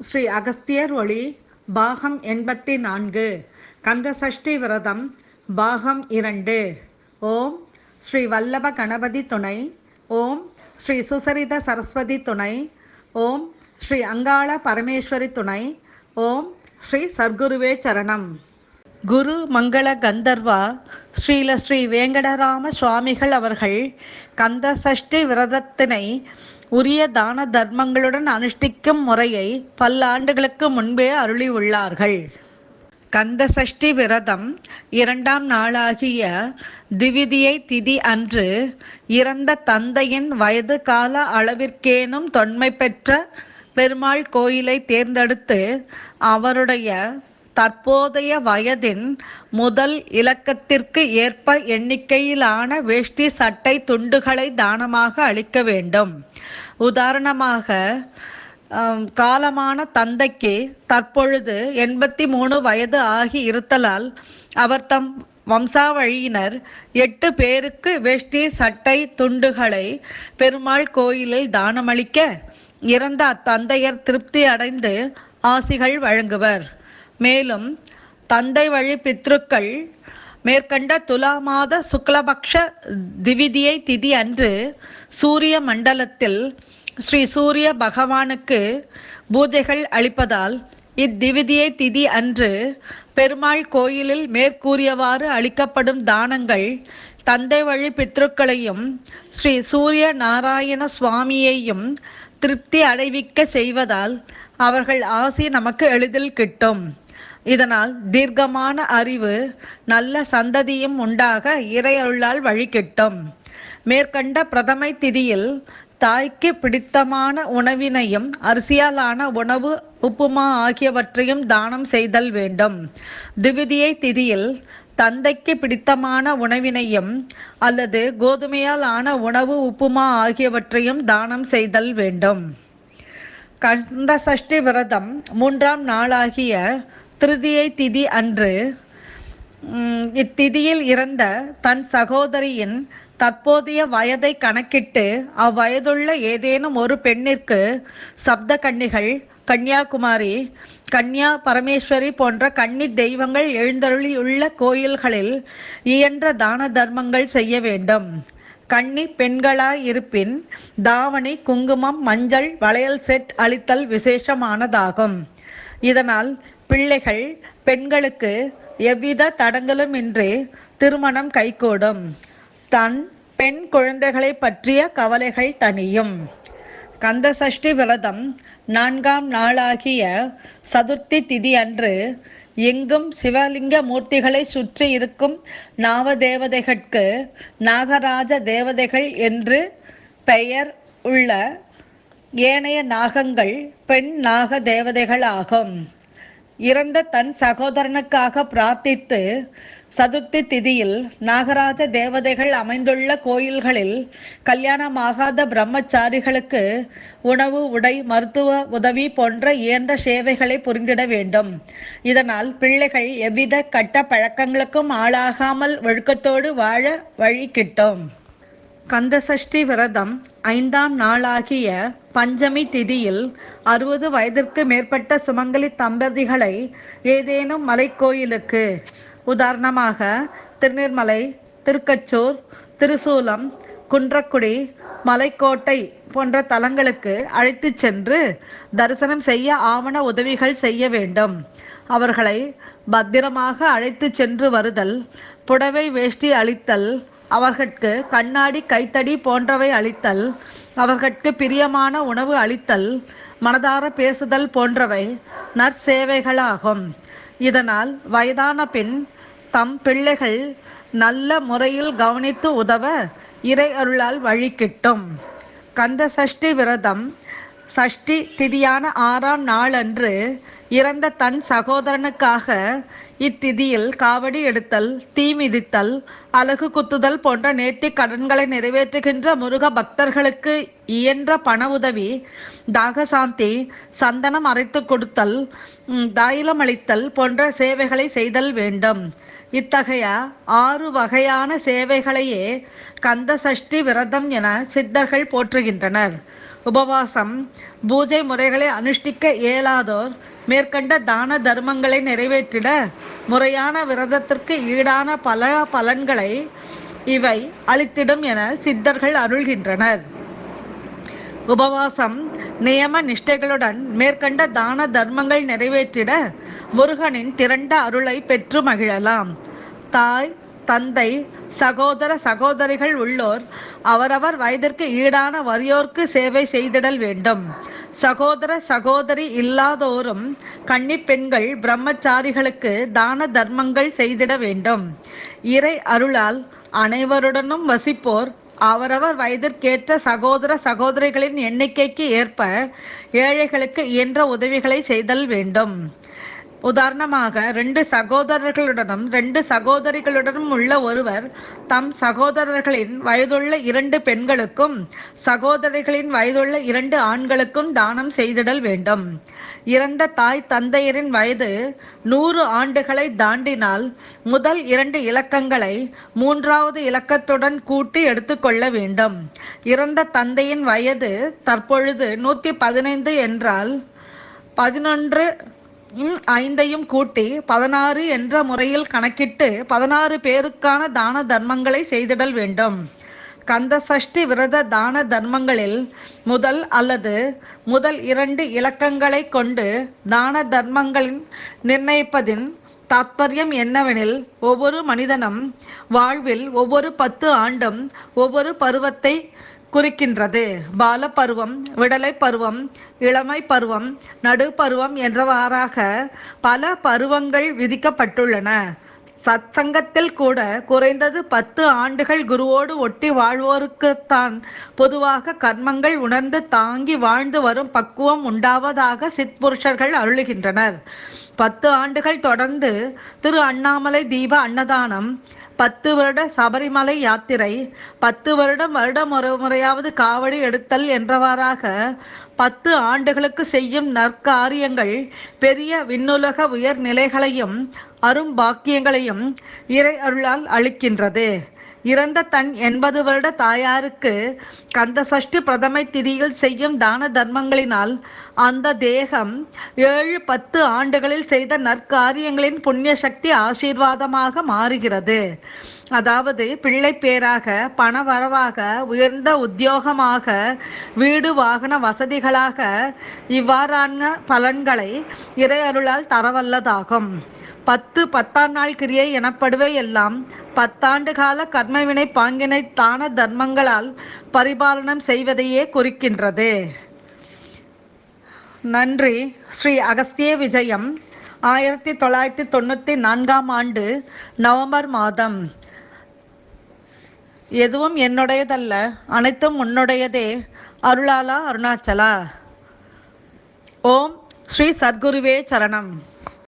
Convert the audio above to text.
ஸ்ரீ அகஸ்தியர் ஒளி பாகம் எண்பத்தி நான்கு கந்தசஷ்டி விரதம் பாகம் இரண்டு. ஓம் ஸ்ரீ வல்லப கணபதி துணை ஓம் ஸ்ரீ சுசரித சரஸ்வதி துணை ஓம் ஸ்ரீ அங்காள பரமேஸ்வரி துணை ஓம் ஸ்ரீ சர்க்குருவே சரணம். குரு மங்கள கந்தர்வா ஸ்ரீல ஸ்ரீ வேங்கடராம சுவாமிகள் அவர்கள் கந்த சஷ்டி விரதத்தினை உரிய தான தர்மங்களுடன் அனுஷ்டிக்கும் முறையை பல்லாண்டுகளுக்கு முன்பே அருளி உள்ளார்கள் கந்த சஷ்டி விரதம் இரண்டாம் நாளாகிய திவிதியை திதி அன்று இறந்த தந்தையின் வயது கால அளவிற்கேனும் தொன்மை பெற்ற பெருமாள் கோயிலை தேர்ந்தெடுத்து அவருடைய தற்போதைய வயதின் முதல் இலக்கத்திற்கு ஏற்ப எண்ணிக்கையிலான வேஷ்டி சட்டை துண்டுகளை தானமாக அளிக்க வேண்டும். உதாரணமாக காலமான தந்தைக்கு தற்பொழுது எண்பத்தி மூணு வயது ஆகி இருத்தலால் அவர் தம் வம்சாவழியினர் எட்டு பேருக்கு வேஷ்டி சட்டை துண்டுகளை பெருமாள் கோயிலில் தானமளிக்க இறந்த அத்தந்தையர் திருப்தி அடைந்து ஆசிகள் வழங்குவர். மேலும் தந்தை வழி பித்ருக்கள் மேற்கண்ட துலா மாத சுக்லபக்ஷ திவிதியை திதி அன்று சூரிய மண்டலத்தில் ஸ்ரீ சூரிய பகவானுக்கு பூஜைகள் அளிப்பதால் இத்திவிதியை திதி அன்று பெருமாள் கோயிலில் மேற்கூறியவாறு அளிக்கப்படும் தானங்கள் தந்தை வழி பித்ருக்களையும் ஸ்ரீ சூரிய நாராயண சுவாமியையும் திருப்தி அடைவிக்க செய்வதால் அவர்கள் ஆசி நமக்கு எளிதில் கிட்டும். இதனால் தீர்க்கமான அறிவு நல்ல சந்ததியும் உண்டாக இறையருளால் வழி கிட்டும் மேற்கண்ட பிரதமை திதியில் தாய்க்கு பிடித்தமான உணவினையும் அரிசியாலான உணவு உப்புமா ஆகியவற்றையும் தானம் செய்தல் வேண்டும். திவிதியை திதியில் தந்தைக்கு பிடித்தமான உணவினையும் அல்லது கோதுமையால் ஆன உணவு உப்புமா ஆகியவற்றையும் தானம் செய்தல் வேண்டும். கந்த சஷ்டி விரதம் மூன்றாம் நாளாகிய திருதியை திதி அன்று இத்திதியில் இறந்த தன் சகோதரியின் தற்போதைய வயதை கணக்கிட்டு அவ்வயதுள்ள ஏதேனும் ஒரு பெண்ணிற்கு சப்த கன்னிகள் கன்னியாகுமாரி கன்னியா பரமேஸ்வரி போன்ற கன்னி தெய்வங்கள் எழுந்தருளியுள்ள கோயில்களில் இயன்ற தான தர்மங்கள் செய்ய வேண்டும். கன்னி பெண்களாய் இருப்பின் தாவணி குங்குமம் மஞ்சள் வளையல் செட் அளித்தல் விசேஷமானதாகும். இதனால் பிள்ளைகள் பெண்களுக்கு எவ்வித தடங்களும் இன்றி திருமணம் கைகூடும். தன் பெண் குழந்தைகளை பற்றிய கவலைகள் தனியும் கந்தசஷ்டி விரதம் நான்காம் நாளாகிய சதுர்த்தி திதி அன்று எங்கும் சிவலிங்க மூர்த்திகளை சுற்றி இருக்கும் நாவதேவதைகளுக்கு நாகராஜ தேவதைகள் என்று பெயர் உள்ள ஏனைய நாகங்கள் பெண் நாக தேவதைகள் ஆகும் இறந்த தன் சகோதரனுக்காக பிரார்த்தித்து சதுர்த்தி திதியில் நாகராஜ தேவதைகள் அமைந்துள்ள கோயில்களில் கல்யாணமாகாத பிரம்மச்சாரிகளுக்கு உணவு உடை மருத்துவ உதவி போன்ற இயன்ற சேவைகளை புரிந்திட வேண்டும். இதனால் பிள்ளைகள் எவ்வித கட்ட பழக்கங்களுக்கும் ஆளாகாமல் ஒழுக்கத்தோடு வாழ வழி கிட்டும். கந்தசஷ்டி விரதம் ஐந்தாம் நாளாகிய பஞ்சமி திதியில் அறுபது வயதிற்கு மேற்பட்ட சுமங்கலி தம்பதிகளை ஏதேனும் மலைக்கோயிலுக்கு. உதாரணமாக திருநீர்மலை திருக்கச்சூர் திருசூலம் குன்றக்குடி மலைக்கோட்டை போன்ற தலங்களுக்கு அழைத்து சென்று தரிசனம் செய்ய ஆவண உதவிகள் செய்ய வேண்டும். அவர்களை பத்திரமாக அழைத்து சென்று வருதல் புடவை வேஷ்டி அளித்தல் அவர்கட்கு கண்ணாடி கைத்தடி போன்றவை அளித்தல் அவர்கட்கு பிரியமான உணவு அளித்தல் மனதார பேசுதல் போன்றவை நற்சேவைகளாகும். இதனால் வயதான பின் தம் பிள்ளைகள் நல்ல முறையில் கவனித்து உதவ இறை அருளால் வழி கிட்டும். கந்த சஷ்டி விரதம் சஷ்டி திதியான ஆறாம் நாளன்று இறந்த தன் சகோதரனுக்காக இத்திதியில் காவடி எடுத்தல் தீ மிதித்தல் அலகு குத்துதல் போன்ற நேர்த்தி கடன்களை நிறைவேற்றுகின்ற முருக பக்தர்களுக்கு இயன்ற பண உதவி தாகசாந்தி சந்தனம் அரைத்து கொடுத்தல் தாயிலம் அளித்தல் போன்ற சேவைகளை செய்தல் வேண்டும். இத்தகைய ஆறு வகையான சேவைகளையே கந்த சஷ்டி விரதம் என சித்தர்கள் போற்றுகின்றனர். உபவாசம் பூஜை முறைகளை அனுஷ்டிக்க இயலாதோர் மேற்கண்ட தான தர்மங்களை நிறைவேற்றிட முறையான விரதத்திற்கு ஈடான பல பலன்களை இவை அளித்திடும் என சித்தர்கள் அருள்கின்றனர். உபவாசம் நியம நிஷ்டைகளுடன் மேற்கண்ட தான தர்மங்கள் நிறைவேற்றிட முருகனின் திரண்ட அருளை பெற்று மகிழலாம். தாய் தந்தை சகோதர சகோதரிகள் உள்ளோர் அவரவர் வயதிற்கு ஈடான வறியோர்க்கு சேவை செய்திடல் வேண்டும். சகோதர சகோதரி இல்லாதோரும் கன்னி பெண்கள் பிரம்மச்சாரிகளுக்கு தான தர்மங்கள் செய்திட வேண்டும். இறை அருளால் அனைவருடனும் வசிப்போர் அவரவர் வயதிற்கேற்ற சகோதர சகோதரிகளின் எண்ணிக்கைக்கு ஏற்ப ஏழைகளுக்கு இயன்ற உதவிகளை செய்தல் வேண்டும். உதாரணமாக ரெண்டு சகோதரர்களுடனும் ரெண்டு சகோதரிகளுடனும் உள்ள ஒருவர் தம் சகோதரர்களின் வயதுள்ள இரண்டு பெண்களுக்கும் சகோதரிகளின் வயதுள்ள இரண்டு ஆண்களுக்கும் தானம் செய்திடல் வேண்டும். இறந்த தாய் தந்தையரின் வயது நூறு ஆண்டுகளை தாண்டினால் முதல் இரண்டு இலக்கங்களை மூன்றாவது இலக்கத்துடன் கூட்டி எடுத்துக்கொள்ள வேண்டும். இறந்த தந்தையின் வயது தற்பொழுது நூற்றி பதினைந்து என்றால் பதினொன்று ஐந்தையும் கூட்டி பதினாறு என்ற முறையில் கணக்கிட்டு பதினாறு பேருக்கான தான தர்மங்களை செய்திடல் வேண்டும். கந்த சஷ்டி விரத தான தர்மங்களில் முதல் அல்லது முதல் இரண்டு இலக்கங்களை கொண்டு தான தர்மங்களின் நிர்ணயிப்பதின் தாத்பரியம் என்னவெனில் ஒவ்வொரு மனிதனும் வாழ்வில் ஒவ்வொரு பத்து ஆண்டும் ஒவ்வொரு பருவத்தை குறிக்கின்றது. பால பருவம் விடலை பருவம் இளமை பருவம் நடுப்பருவம் என்றவாறாக பல பருவங்கள் விதிக்கப்பட்டுள்ளன. சத்சங்கத்தில் கூட குறைந்தது பத்து ஆண்டுகள் குருவோடு ஒட்டி வாழ்வோருக்குத்தான் பொதுவாக கர்மங்கள் உணர்ந்து தாங்கி வாழ்ந்து வரும் பக்குவம் உண்டாவதாக சித்புருஷர்கள் அருளுகின்றனர். பத்து ஆண்டுகள் தொடர்ந்து திரு அண்ணாமலை தீப அன்னதானம் பத்து வருட சபரிமலை யாத்திரை பத்து வருடம் வருடம் ஒரு முறையாவது காவடி எடுத்தல் என்றவாறாக பத்து ஆண்டுகளுக்கு செய்யும் நற்காரியங்கள் பெரிய விண்ணுலக உயர்நிலைகளையும் அரும்பாக்கியங்களையும் இறை அருளால் அளிக்கின்றது. இறந்த தன் எண்பது வருட தாயாருக்கு கந்த சஷ்டி பிரதமை திதியில் செய்யும் தான தர்மங்களினால் அந்த தேகம் ஏழு பத்து ஆண்டுகளில் செய்த நற்காரியங்களின் புண்ணிய சக்தி ஆசீர்வாதமாக மாறுகிறது. அதாவது பிள்ளை பேராக பண வரவாக உயர்ந்த உத்தியோகமாக வீடு வாகன வசதிகளாக இவ்வாறான பலன்களை இறை அருளால் தரவல்லதாகும். பத்து பத்தாம் நாள் கிரியை எனப்படுவே எல்லாம் பத்தாண்டு கால கர்மவினை பாங்கினை தான தர்மங்களால் பரிபாலனம் செய்வதையே குறிக்கின்றது. நன்றி. ஸ்ரீ அகஸ்திய விஜயம் ஆயிரத்தி தொள்ளாயிரத்தி தொண்ணூற்றி நான்காம் ஆண்டு நவம்பர் மாதம். எதுவும் என்னுடையதல்ல. அனைத்தும் உன்னுடையதே. அருளாலா அருணாச்சலா. ஓம் ஸ்ரீ சத்குருவே சரணம்.